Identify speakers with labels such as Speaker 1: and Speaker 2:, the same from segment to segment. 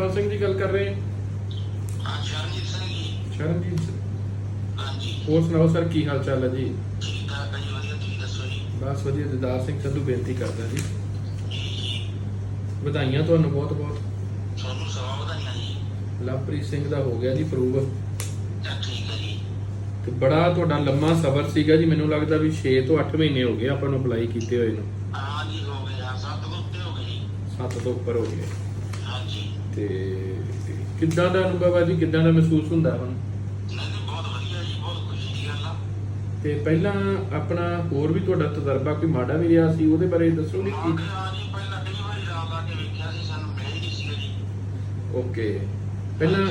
Speaker 1: ਸ਼ਰਨਪਾਲ ਸਿੰਘ ਜੀ ਗੱਲ ਕਰ ਰਹੇ
Speaker 2: ਹਾਂ? ਸ਼ਰਨਜੀਤ ਸਿੰਘ ਜੀ।
Speaker 1: ਸ਼ਰਨਜੀਤ ਸਿੰਘ।
Speaker 2: ਹਾਂਜੀ।
Speaker 1: ਹੋਰ ਸੁਣਾਓ ਸਰ ਕੀ ਹਾਲ ਚਾਲ ਹੈ ਜੀ?
Speaker 2: ਠੀਕ ਠਾਕ ਹੈ ਜੀ ਵਧੀਆ ਤੁਸੀਂ ਦੱਸੋ ਜੀ?
Speaker 1: ਬਸ ਵਧੀਆ ਦਿਦਾਰ ਸਿੰਘ ਸੰਧੂ ਬੇਨਤੀ ਕਰਦਾ ਜੀ।
Speaker 2: ਜੀ ਜੀ।
Speaker 1: ਵਧਾਈਆਂ ਤੁਹਾਨੂੰ ਬਹੁਤ ਬਹੁਤ।
Speaker 2: ਤੁਹਾਨੂੰ ਸਵਾ ਵਧਾਈਆਂ ਜੀ।
Speaker 1: ਲਵਪ੍ਰੀਤ ਸਿੰਘ ਦਾ ਹੋ ਗਿਆ ਜੀ ਪ੍ਰੂਵ।
Speaker 2: ਤਾਂ ਠੀਕ ਹੈ ਜੀ।
Speaker 1: ਤੇ ਬੜਾ ਤੁਹਾਡਾ ਲੰਮਾ ਸਫ਼ਰ ਸੀਗਾ ਜੀ ਮੈਨੂੰ ਲੱਗਦਾ ਵੀ 6 ਤੋਂ 8 ਮਹੀਨੇ ਹੋ ਗਏ ਆਪਾਂ ਨੂੰ ਅਪਲਾਈ ਕੀਤੇ ਹੋਏ ਨੂੰ।
Speaker 2: ਹਾਂ ਜੀ ਹੋ ਗਏ ਹਾਂ ਸੱਤ ਤੋਂ ਉੱਤੇ ਹੋ ਗਏ ਜੀ।
Speaker 1: 7 ਤੋਂ ਉੱਪਰ ਹੋ ਗਏ।
Speaker 2: ਹਾਂਜੀ।
Speaker 1: ਤੇ ਕਿੱਦਾਂ ਦਾ ਅਨੁਭਵ ਹੈ ਜੀ? ਕਿੱਦਾਂ ਦਾ ਮਹਿਸੂਸ ਹੁੰਦਾ ਹੁਣ?
Speaker 2: ਨਹੀਂ ਨਹੀਂ ਬਹੁਤ ਵਧੀਆ ਜੀ ਬਹੁਤ ਖੁਸ਼ੀ ਦੀ ਗੱਲ ਆ।
Speaker 1: ਤੇ ਪਹਿਲਾਂ ਆਪਣਾ ਹੋਰ ਵੀ ਤੁਹਾਡਾ ਤਜਰਬਾ ਕੋਈ ਮਾੜਾ ਵੀ ਰਿਹਾ ਸੀ? ਉਹਦੇ ਬਾਰੇ ਦੱਸੋਗੇ ਕੀ
Speaker 2: ਜੀ, ਹਾਂ ਜੀ ਪਹਿਲਾਂ ਕਈ ਵਾਰੀ ਰਾਤ ਆ ਕੇ ਵੇਖਿਆ ਸੀ ਸਾਨੂੰ ਮਿਲਿਆ ਹੀ ਨਹੀਂ ਸੀਗਾ ਜੀ
Speaker 1: ਓਕੇ। ਪਹਿਲਾਂ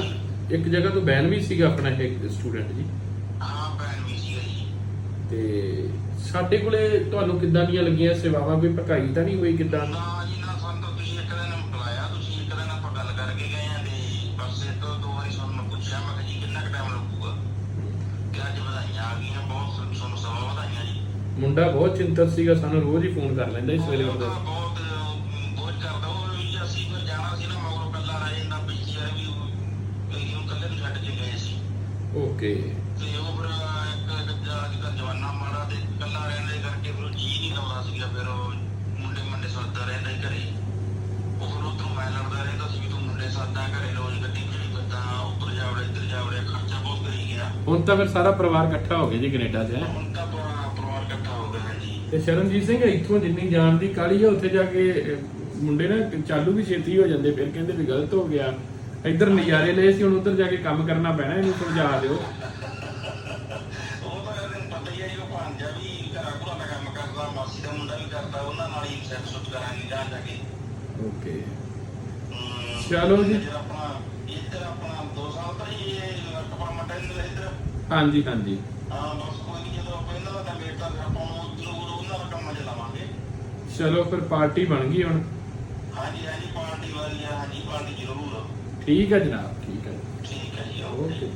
Speaker 1: ਇੱਕ ਜਗ੍ਹਾ ਤੋਂ ਬੈਨ ਵੀ ਸੀਗਾ ਆਪਣਾ ਇੱਕ ਸਟੂਡੈਂਟ ਜੀ?
Speaker 2: ਹਾਂ ਭੈਣ ਵੀ ਸੀਗਾ ਜੀ।
Speaker 1: ਤੇ ਸਾਡੇ ਕੋਲੇ ਤੁਹਾਨੂੰ ਕਿੱਦਾਂ ਦੀਆਂ ਲੱਗੀਆਂ ਸੇਵਾਵਾਂ? ਕੋਈ ਭਕਾਈ ਤਾਂ ਨਹੀਂ ਹੋਈ ਕਿੱਦਾਂ?
Speaker 2: ਆ ਗਈਆਂ ਬਹੁਤ ਤੁਹਾਨੂੰ ਸਵਾ ਵਧਾਈਆਂ ਜੀ।
Speaker 1: ਮੁੰਡਾ ਬਹੁਤ ਚਿੰਤਤ ਸੀਗਾ ਸਾਨੂੰ ਰੋਜ਼ ਹੀ ਫੋਨ ਕਰ ਲੈਂਦਾ ਇਸ ਵੇਲੇ
Speaker 2: ਉਹ ਤਾਂ
Speaker 1: ਉੱਠਦਾ।
Speaker 2: ਬਹੁਤ ਬਹੁਤ ਕਰਦਾ ਉਹ ਵੀ ਅਸੀਂ ਫਿਰ ਜਾਣਾ ਸੀ ਨਾ ਮਗਰੋਂ ਕੱਲਾ ਰਹਿ ਜਾਂਦਾ ਪਿੱਛੇ ਵਾਲੇ ਵੀ ਇਹ ਨੂੰ ਕੱਲੇ ਨੂੰ ਛੱਡ ਕੇ ਗਏ ਸੀ।
Speaker 1: ਓਕੇ।
Speaker 2: ਤੇ ਉਹ ਫਿਰ ਇੱਕ ਇੱਕ ਅੱਜ ਕੱਲ੍ਹ ਜਵਾਨਾ ਮਾੜਾ ਤੇ ਕੱਲਾ ਰਹਿਣ ਦੇ ਕਰਕੇ ਫਿਰ ਉਹ ਜੀ ਨਹੀਂ ਲਾਉਂਦਾ ਸੀਗਾ ਫਿਰ ਉਹ ਮੁੰਡੇ ਮੰਡੇ ਸੱਦਦਾ ਰਹਿੰਦਾ ਸੀ ਘਰੇ ਉਹ ਫਿਰ ਉੱਧਰੋਂ ਮੈਂ ਲੜਦਾ ਰਹਿੰਦਾ ਸੀ ਵੀ ਤੂੰ ਮੁੰਡੇ ਸੱਦਦਾ ਘਰੇ ਰੋਜ਼ ਗੱਡੀ ਭੇਜ ਕਰਦਾ ਉੱਪਰ ਜਾਵੜੇ ਇੱਧਰ ਜਾਵੜੇ ਖਰਚਾ ਬਹੁਤ ਕਰੀ ਗਿਆ
Speaker 1: ਹੁਣ ਤਾਂ ਫਿਰ ਸਾਰਾ ਪਰਿਵਾਰ ਇਕੱਠਾ ਹੋ ਗਿਆ ਜੀ ਕੈਨੇਡਾ 'ਚ ਹੈਂ।
Speaker 2: ਹੁਣ ਤਾਂ ਪੂਰਾ ਪਰਿਵਾਰ ਇਕੱਠਾ ਹੋ ਗਿਆ ਹੈ ਜੀ
Speaker 1: ਤੇ ਸ਼ਰਨਜੀਤ ਸਿੰਘ ਇੱਥੋਂ ਜਿੰਨੀ ਜਾਣ ਦੀ ਕਾਲੀ ਆ ਉੱਥੇ ਜਾ ਕੇ ਅਹ, ਮੁੰਡੇ ਨਾ ਚਾਲੂ ਵੀ ਛੇਤੀ ਹੋ ਜਾਂਦੇ ਫਿਰ ਕਹਿੰਦੇ ਵੀ ਗਲਤ ਹੋ ਗਿਆ। ਇੱਧਰ ਨਜ਼ਾਰੇ ਲਏ ਸੀ ਹੁਣ ਉੱਧਰ ਜਾ ਕੇ ਕੰਮ ਕਰਨਾ ਪੈਣਾ ਇਹਨੂੰ ਸਮਝਾ ਦਿਓ।
Speaker 2: ਉਹ ਤਾਂ ਇਹਨੂੰ ਪਤਾ ਹੀ ਹੈ ਜੀ ਉਹ ਭਾਂਜਾ ਵੀ ਘਰਾਂ ਘਰਾਂ ਦਾ ਕੰਮ ਕਰਦਾ ਮਾਸੀ ਦਾ ਮੁੰਡਾ ਵੀ ਕਰਦਾ ਉਹਨਾਂ ਨਾਲ ਹੀ ਸੈਟ ਸੁੱਟ ਕਰਾਂਗੇ ਜਾ ਜਾ ਕੇ।
Speaker 1: ਓਕੇ।
Speaker 2: ਹਮ,
Speaker 1: ਚਲੋ ਜੀ।
Speaker 2: ਜਿਹੜਾ ਆਪਣਾ ਇੱਧਰ ਆਪਣਾ 2 ਸਾਲ ਤਾਂ ਹੀ ਇਹ ਕਪੜਾ ਮਟਨ ਦੇ ਇੱਧਰ
Speaker 1: ਹਾਂਜੀ ਹਾਂਜੀ। ਚਲੋ ਫਿਰ ਪਾਰਟੀ ਬਣ ਗਈ ਹੁਣ।
Speaker 2: ਹਾਂਜੀ ਹਾਂਜੀ ਪਾਰਟੀ ਵਾਲੀ ਆ ਹਾਂਜੀ ਪਾਰਟੀ ਜ਼ਰੂਰ।
Speaker 1: ਠੀਕ ਹੈ ਜਨਾਬ ਠੀਕ ਹੈ
Speaker 2: ਠੀਕ ਹੈ ਜੀ ਓਕੇ।